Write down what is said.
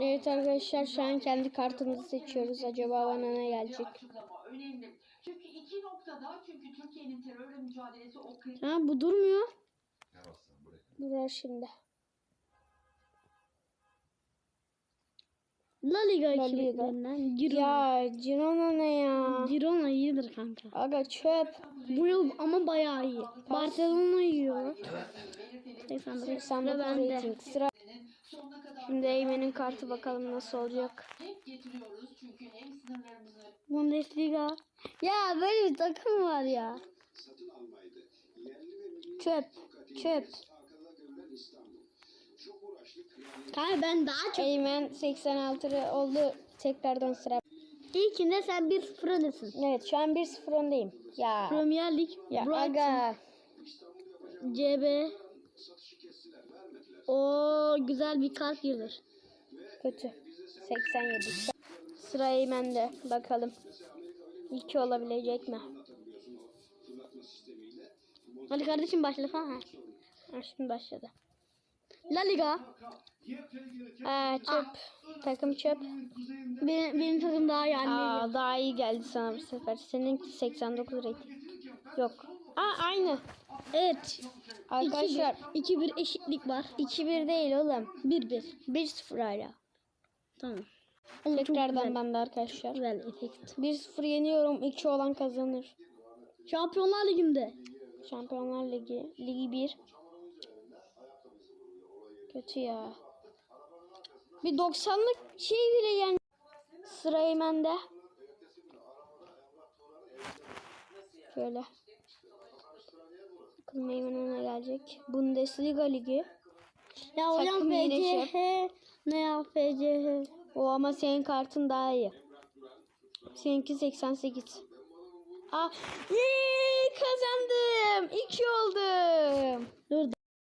Evet arkadaşlar şu an kendi kartımızı seçiyoruz. Acaba bana ne gelecek? Önemli. Çünkü iki noktada çünkü Türkiye'nin terörle mücadelesi o Ha bu durmuyor. Ne bassam buraya. Durar şimdi. La Liga La ekiplerinden Girona. Ya Girona ne ya? Girona iyidir kanka. Aga çöp. Bu yıl ama bayağı iyi. Barcelona yiyor. belirtili 89 89 sıra bende. rating. Sıra. Sonuna kadar Şimdi Eymen'in kartı bakalım nasıl olacak. hep getiriyoruz çünkü hem sınırlarımızı Bundesliga. Ya böyle bir takım var ya. satın almaydı. Yerli ve milli Çöp. Çöp. Kanka ben daha çok. Eymen 86 oldu. Tekrardan sıra. İlkinde sen 1-0 öndesin. Evet şu an 1-0 öndeyim. Ya. Premier Lig. Ya Brighton. aga. CB. satışı kestiler, vermediler. O güzel bir kart gelir. Kötü. 87. Sıra Eymen'de. Bakalım. 2 olabilecek mi? Hadi kardeşim başla falan. Ha, şimdi başladı. La Liga. Aa, çöp. Takım çöp. Benim, benim takım daha iyi anne. Aa, daha iyi geldi sana bu sefer. Seninki 89 rating. Yok. Aa aynı. Evet. Arkadaşlar 2-1 eşitlik var. 2-1 değil oğlum. 1-1. 1-0 hala. Tamam. Çok Tekrardan ben de arkadaşlar. Güzel efekt. 1-0 yeniyorum. 2 olan kazanır. Şampiyonlar Ligi'nde. Şampiyonlar Ligi. Ligi 1. Kötü ya. Bir 90'lık şey bile yani. Sıra Eymen'de. Şöyle. Bakalım Eymen'e ne gelecek. Bundesliga Ligi. Ya hocam FCH. Ne ya FCH? O ama senin kartın daha iyi. Seninki 88. Aa, yee, kazandım. 2 oldum. Dur.